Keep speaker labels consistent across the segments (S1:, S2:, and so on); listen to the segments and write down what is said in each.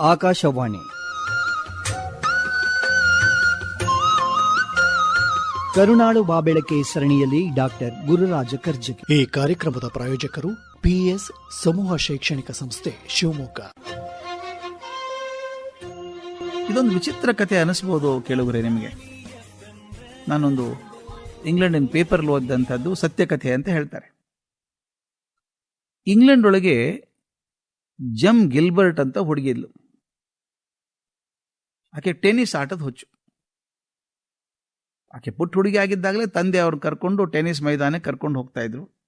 S1: ಆಕಾಶವಾಣಿ. ಕರುಣಾಳು ಬಾಬೆಳಕೆ ಸರಣಿಯಲ್ಲಿ ಡಾಕ್ಟರ್ ಗುರುರಾಜ ಕರ್ಜಗಿ
S2: ಈ ಕಾರ್ಯಕ್ರಮದ ಪ್ರಾಯೋಜಕರು ಪಿಎಸ್ ಸಮೂಹ ಶೈಕ್ಷಣಿಕ ಸಂಸ್ಥೆ ಶಿವಮೊಗ್ಗ.
S3: ಇದೊಂದು ವಿಚಿತ್ರ ಕಥೆ ಅನಿಸ್ಬೋದು ಕೇಳುವರೆ ನಿಮಗೆ. ನಾನೊಂದು ಇಂಗ್ಲೆಂಡಿನ ಪೇಪರ್ಲ್ಲಿ ಓದಿದಂಥದ್ದು ಸತ್ಯ ಕಥೆ ಅಂತ ಹೇಳ್ತಾರೆ. ಇಂಗ್ಲೆಂಡ್ ಒಳಗೆ ಜಮ್ ಗಿಲ್ಬರ್ಟ್ ಅಂತ ಹುಡುಗಿದ್ಲು. ಆಕೆ ಟೆನಿಸ್ ಆಟದ ಹುಚ್ಚು. ಆಕೆ ಪುಟ್ಟ ಹುಡುಗಿ ಆಗಿದ್ದಾಗಲೇ ತಂದೆ ಅವ್ರು ಕರ್ಕೊಂಡು ಟೆನಿಸ್ ಮೈದಾನಕ್ಕೆ ಕರ್ಕೊಂಡು ಹೋಗ್ತಾ ಇದ್ರು.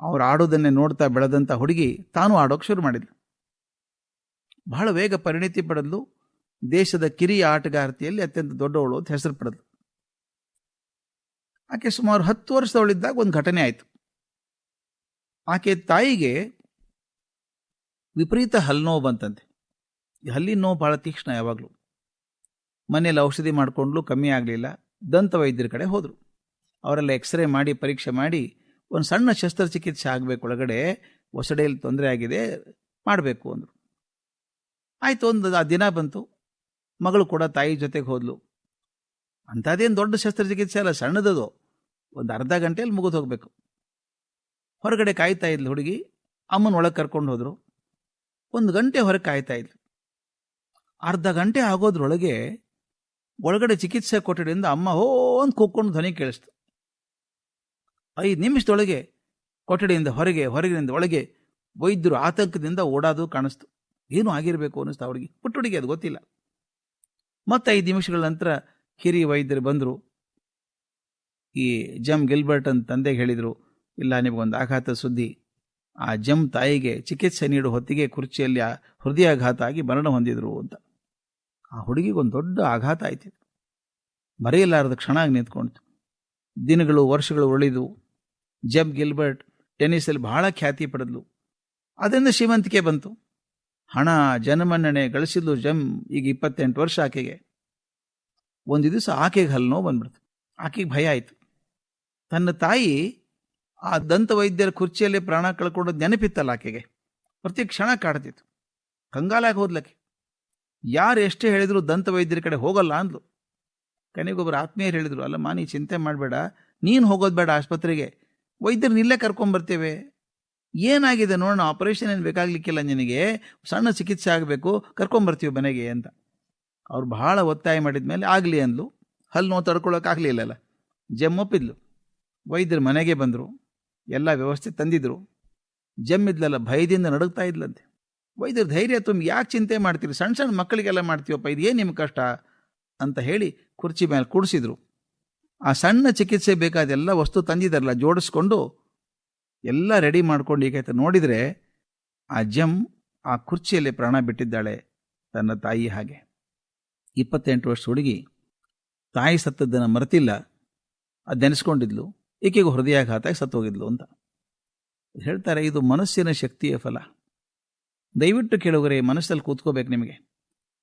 S3: ಅವ್ರು ಆಡೋದನ್ನೇ ನೋಡ್ತಾ ಬೆಳೆದಂಥ ಹುಡುಗಿ ತಾನು ಆಡೋಕೆ ಶುರು ಮಾಡಿದ್ಲು. ಬಹಳ ವೇಗ ಪರಿಣಿತಿ ಪಡೆದ್ಲು. ದೇಶದ ಕಿರಿಯ ಆಟಗಾರ್ತಿಯಲ್ಲಿ ಅತ್ಯಂತ ದೊಡ್ಡವಳು ಅಂತ ಹೆಸರು ಪಡೆದ್ಲು. ಆಕೆ ಸುಮಾರು ಹತ್ತು ವರ್ಷದವಳಿದ್ದಾಗ ಒಂದು ಘಟನೆ ಆಯಿತು. ಆಕೆ ತಾಯಿಗೆ ವಿಪರೀತ ಹಲ್ನೋವು ಬಂತಂತೆ. ಈ ಹಲ್ಲಿನ ನೋವು ಭಾಳ ತೀಕ್ಷ್ಣ ಯಾವಾಗಲೂ. ಮನೆಯಲ್ಲಿ ಔಷಧಿ ಮಾಡಿಕೊಂಡ್ಲು ಕಮ್ಮಿ ಆಗಲಿಲ್ಲ. ದಂತ ವೈದ್ಯರ ಕಡೆ ಹೋದರು. ಅವರೆಲ್ಲ ಎಕ್ಸ್ರೇ ಮಾಡಿ, ಪರೀಕ್ಷೆ ಮಾಡಿ, ಒಂದು ಸಣ್ಣ ಶಸ್ತ್ರಚಿಕಿತ್ಸೆ ಆಗಬೇಕು ಒಳಗಡೆ ಒಸಡೆಯಲ್ಲಿ ತೊಂದರೆ ಆಗಿದೆ, ಮಾಡಬೇಕು ಅಂದರು. ಆಯಿತು, ಒಂದು ಆ ದಿನ ಬಂತು. ಮಗಳು ಕೂಡ ತಾಯಿ ಜೊತೆಗೆ ಹೋದ್ಲು. ಅಂಥದ್ದೇನು ದೊಡ್ಡ ಶಸ್ತ್ರಚಿಕಿತ್ಸೆ ಅಲ್ಲ, ಸಣ್ಣದದು. ಒಂದು ಅರ್ಧ ಗಂಟೆಯಲ್ಲಿ ಮುಗಿದು ಹೋಗಬೇಕು. ಹೊರಗಡೆ ಕಾಯ್ತಾ ಇದ್ಲು ಹುಡುಗಿ. ಅಮ್ಮನ ಒಳಗೆ ಕರ್ಕೊಂಡು ಹೋದರು. ಒಂದು ಗಂಟೆ ಹೊರಗೆ ಕಾಯ್ತಾ ಇದ್ಲು. ಅರ್ಧ ಗಂಟೆ ಆಗೋದ್ರೊಳಗೆ ಒಳಗಡೆ ಚಿಕಿತ್ಸೆ ಕೊಠಡಿಯಿಂದ ಅಮ್ಮ ಹೋ ಅಂತ ಕೂಕ್ಕೊಂಡು ಧ್ವನಿ ಕೇಳಿಸ್ತು. ಐದು ನಿಮಿಷದೊಳಗೆ ಕೊಠಡಿಯಿಂದ ಹೊರಗೆ, ಹೊರಗಿನಿಂದ ಒಳಗೆ ವೈದ್ಯರು ಆತಂಕದಿಂದ ಓಡಾದು ಕಾಣಿಸ್ತು. ಏನು ಆಗಿರಬೇಕು ಅನ್ನಿಸ್ತು ಅವಳಿಗೆ ಹುಟ್ಟುಡಿಗೆ ಅದು ಗೊತ್ತಿಲ್ಲ. ಮತ್ತೆ ಐದು ನಿಮಿಷಗಳ ನಂತರ ಹಿರಿಯ ವೈದ್ಯರು ಬಂದರು. ಈ ಜಮ್ ಗಿಲ್ಬರ್ಟ್ ಅಂತ ತಂದೆಗೆ ಹೇಳಿದರು, ಇಲ್ಲ ನಿಮಗೊಂದು ಆಘಾತ ಸುದ್ದಿ. ಆ ಜಮ್ ತಾಯಿಗೆ ಚಿಕಿತ್ಸೆ ನೀಡುವ ಹೊತ್ತಿಗೆ ಕುರ್ಚಿಯಲ್ಲಿ ಹೃದಯಾಘಾತ ಆಗಿ ಮರಣ ಹೊಂದಿದ್ರು ಅಂತ. ಆ ಹುಡುಗಿಗೊಂದು ದೊಡ್ಡ ಆಘಾತ ಆಯ್ತಿತ್ತು ಮರೆಯಲಾರದ ಕ್ಷಣ ಆಗಿ ನಿಂತ್ಕೊಳ್ತು ದಿನಗಳು, ವರ್ಷಗಳು ಉಳಿದು ಜಬ್ ಗಿಲ್ಬರ್ಟ್ ಟೆನಿಸಲ್ಲಿ ಬಹಳ ಖ್ಯಾತಿ ಪಡೆದ್ಲು. ಅದರಿಂದ ಶ್ರೀಮಂತಿಕೆ ಬಂತು. ಹಣ, ಜನಮನ್ನಣೆ ಗಳಿಸಿದ್ಲು ಜಮ್ ಈಗ ಇಪ್ಪತ್ತೆಂಟು ವರ್ಷ ಆಕೆಗೆ. ಒಂದು ದಿವಸ ಆಕೆಗೆ ಹಲ್ಲು ಬಂದ್ಬಿಡ್ತು. ಆಕೆಗೆ ಭಯ ಆಯಿತು. ತನ್ನ ತಾಯಿ ಆ ದಂತ ವೈದ್ಯರ ಕುರ್ಚಿಯಲ್ಲಿ ಪ್ರಾಣ ಕಳ್ಕೊಂಡು ನೆನಪಿತ್ತಲ್ಲ ಆಕೆಗೆ. ಪ್ರತಿ ಕ್ಷಣ ಕಾಡ್ತಿತ್ತು. ಕಂಗಾಲಾಗಿ ಹೋದ್ಲಕ್ಕೆ ಯಾರು ಎಷ್ಟೇ ಹೇಳಿದ್ರು ದಂತ ವೈದ್ಯರ ಕಡೆ ಹೋಗಲ್ಲ ಅಂದ್ಲು. ಕೊನೆಗೊಬ್ಬರು ಆತ್ಮೀಯರು ಹೇಳಿದ್ರು, ಅಲ್ಲಮ್ಮ, ನೀ ಚಿಂತೆ ಮಾಡಬೇಡ. ನೀನು ಹೋಗೋದು ಬೇಡ ಆಸ್ಪತ್ರೆಗೆ. ವೈದ್ಯರು ಇಲ್ಲೇ ಕರ್ಕೊಂಬರ್ತೇವೆ ಏನಾಗಿದೆ ನೋಡೋಣ ಆಪರೇಷನ್ ಏನು ಬೇಕಾಗಲಿಕ್ಕಿಲ್ಲ ನಿನಗೆ. ಸಣ್ಣ ಚಿಕಿತ್ಸೆ ಆಗಬೇಕು ಕರ್ಕೊಂಬರ್ತೀವಿ ಮನೆಗೆ ಅಂತ. ಅವ್ರು ಬಹಳ ಒತ್ತಾಯ ಮಾಡಿದ ಮೇಲೆ ಆಗಲಿ ಅಂದ್ಲು. ಹಲ್ಲು ನೋವು ತಡ್ಕೊಳ್ಳೋಕ್ಕಾಗಲಿಲ್ಲಲ್ಲ ಜಮ್ಮೊಪ್ಪಿದ್ಲು ವೈದ್ಯರು ಮನೆಗೆ ಬಂದರು. ಎಲ್ಲ ವ್ಯವಸ್ಥೆ ತಂದಿದ್ರು. ಜಮ್ಮಿದ್ಲಲ್ಲ ಭಯದಿಂದ ನಡುಗ್ತಾ ಇದ್ಲಂತೆ. ವೈದ್ಯರು ಧೈರ್ಯ ತುಂಬ. ಯಾಕೆ ಚಿಂತೆ ಮಾಡ್ತೀರಿ? ಸಣ್ಣ ಸಣ್ಣ ಮಕ್ಕಳಿಗೆಲ್ಲ ಮಾಡ್ತೀವಪ್ಪ ಇದು ಏನು ನಿಮ್ಮ ಕಷ್ಟ? ಅಂತ ಹೇಳಿ ಕುರ್ಚಿ ಮೇಲೆ ಕೂಡಿಸಿದ್ರು. ಆ ಸಣ್ಣ ಚಿಕಿತ್ಸೆ ಬೇಕಾದೆಲ್ಲ ವಸ್ತು ತಂದಿದ್ದಾರಲ್ಲ, ಜೋಡಿಸ್ಕೊಂಡು ಎಲ್ಲ ರೆಡಿ ಮಾಡ್ಕೊಂಡು ಈಗ ನೋಡಿದರೆ ಆ ಜಮ್ ಆ ಕುರ್ಚಿಯಲ್ಲಿ ಪ್ರಾಣ ಬಿಟ್ಟಿದ್ದಾಳೆ ತನ್ನ ತಾಯಿ ಹಾಗೆ. ಇಪ್ಪತ್ತೆಂಟು ವರ್ಷ ಹುಡುಗಿ ತಾಯಿ ಸತ್ತದ್ದನ್ನು ಮರೆತಿಲ್ಲ. ಅದು ನೆನೆಸ್ಕೊಂಡಿದ್ಲು. ಈಕೆಗೂ ಹೃದಯಾಘಾತ ಸತ್ತೋಗಿದ್ಲು ಅಂತ. ಹೇಳ್ತಾರೆ, ಇದು ಮನಸ್ಸಿನ ಶಕ್ತಿಯ ಫಲ. ದಯವಿಟ್ಟು ಕೇಳುಗರೆ, ಮನಸ್ಸಲ್ಲಿ ಕೂತ್ಕೋಬೇಕು ನಿಮಗೆ.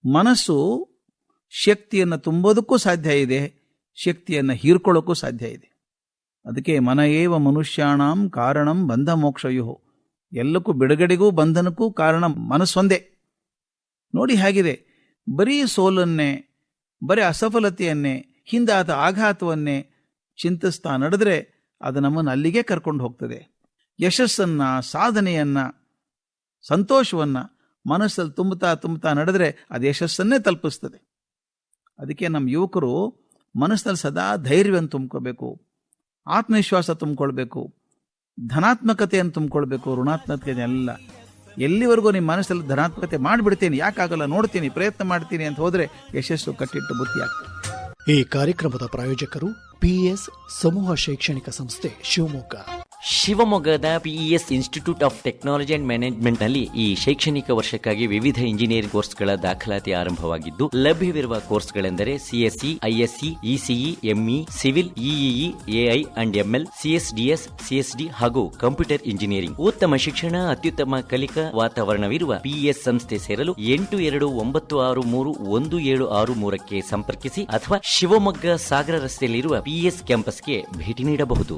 S3: ಮನಸ್ಸು ಶಕ್ತಿಯನ್ನು ತುಂಬೋದಕ್ಕೂ ಸಾಧ್ಯ ಇದೆ, ಶಕ್ತಿಯನ್ನು ಹೀರ್ಕೊಳ್ಳೋಕ್ಕೂ ಸಾಧ್ಯ ಇದೆ. ಅದಕ್ಕೆ ಮನ ಏವ ಮನುಷ್ಯಾಣಂ ಕಾರಣಂ ಬಂಧ ಮೋಕ್ಷಯೋ. ಎಲ್ಲಕ್ಕೂ ಬಿಡುಗಡೆಗೂ ಬಂಧನಕ್ಕೂ ಕಾರಣ ಮನಸ್ಸೊಂದೇ. ನೋಡಿ ಹೇಗಿದೆ, ಬರೀ ಸೋಲನ್ನೇ, ಬರೀ ಅಸಫಲತೆಯನ್ನೇ, ಹಿಂದಾದ ಆಘಾತವನ್ನೇ ಚಿಂತಿಸ್ತಾ ನಡೆದ್ರೆ ಅದು ನಮ್ಮನ್ನು ಅಲ್ಲಿಗೆ ಕರ್ಕೊಂಡು ಹೋಗ್ತದೆ. ಯಶಸ್ಸನ್ನು, ಸಾಧನೆಯನ್ನ ಸಂತೋಷವನ್ನ ಮನಸ್ಸಲ್ಲಿ ತುಂಬುತ್ತಾ ತುಂಬುತ್ತಾ ನಡೆದ್ರೆ ಅದು ಯಶಸ್ಸನ್ನೇ ತಲುಪಿಸ್ತದೆ. ಅದಕ್ಕೆ ನಮ್ಮ ಯುವಕರು ಮನಸ್ಸಲ್ಲಿ ಸದಾ ಧೈರ್ಯವನ್ನು ತುಂಬ್ಕೋಬೇಕು, ಆತ್ಮವಿಶ್ವಾಸ ತುಂಬಿಕೊಳ್ಬೇಕು, ಧನಾತ್ಮಕತೆಯನ್ನು ತುಂಬಿಕೊಳ್ಬೇಕು ಋಣಾತ್ಮಕತೆ ಎಲ್ಲ. ಎಲ್ಲಿವರೆಗೂ ನಿಮ್ಮ ಮನಸ್ಸಲ್ಲಿ ಧನಾತ್ಮಕತೆ ಮಾಡಿಬಿಡ್ತೀನಿ, ಯಾಕಾಗಲ್ಲ ನೋಡ್ತೀನಿ, ಪ್ರಯತ್ನ ಮಾಡ್ತೀನಿ ಅಂತ ಹೋದರೆ ಯಶಸ್ಸು ಕಟ್ಟಿಟ್ಟು ಬುತ್ತಿ ಆಗ್ತದೆ.
S2: ಈ ಕಾರ್ಯಕ್ರಮದ ಪ್ರಾಯೋಜಕರು ಪಿಎಸ್ ಸಮೂಹ ಶೈಕ್ಷಣಿಕ ಸಂಸ್ಥೆ ಶಿವಮೊಗ್ಗ.
S4: ಶಿವಮೊಗ್ಗದ PES institute of technology and ಮ್ಯಾನೇಜ್ಮೆಂಟ್ನಲ್ಲಿ ಈ ಶೈಕ್ಷಣಿಕ ವರ್ಷಕ್ಕಾಗಿ ವಿವಿಧ ಇಂಜಿನಿಯರಿಂಗ್ ಕೋರ್ಸ್ಗಳ ದಾಖಲಾತಿ ಆರಂಭವಾಗಿದ್ದು, ಲಭ್ಯವಿರುವ ಕೋರ್ಸ್ಗಳೆಂದರೆ CSC ISC ECE ME civil EEE AI and ML CSDS CSD ಹಾಗೂ ಕಂಪ್ಯೂಟರ್ ಇಂಜಿನಿಯರಿಂಗ್ ಉತ್ತಮ ಶಿಕ್ಷಣ, ಅತ್ಯುತ್ತಮ ಕಲಿಕಾ ವಾತಾವರಣವಿರುವ ಪಿಇಎಸ್ ಸಂಸ್ಥೆ ಸೇರಲು ಎಂಟು ಎರಡು ಒಂಬತ್ತು ಆರು ಮೂರು ಒಂದು ಏಳು ಆರು ಮೂರಕ್ಕೆ ಸಂಪರ್ಕಿಸಿ ಅಥವಾ ಶಿವಮೊಗ್ಗ ಸಾಗರ ರಸ್ತೆಯಲ್ಲಿರುವ ಪಿಇಎಸ್ ಕ್ಯಾಂಪಸ್ಗೆ ಭೇಟಿ ನೀಡಬಹುದು.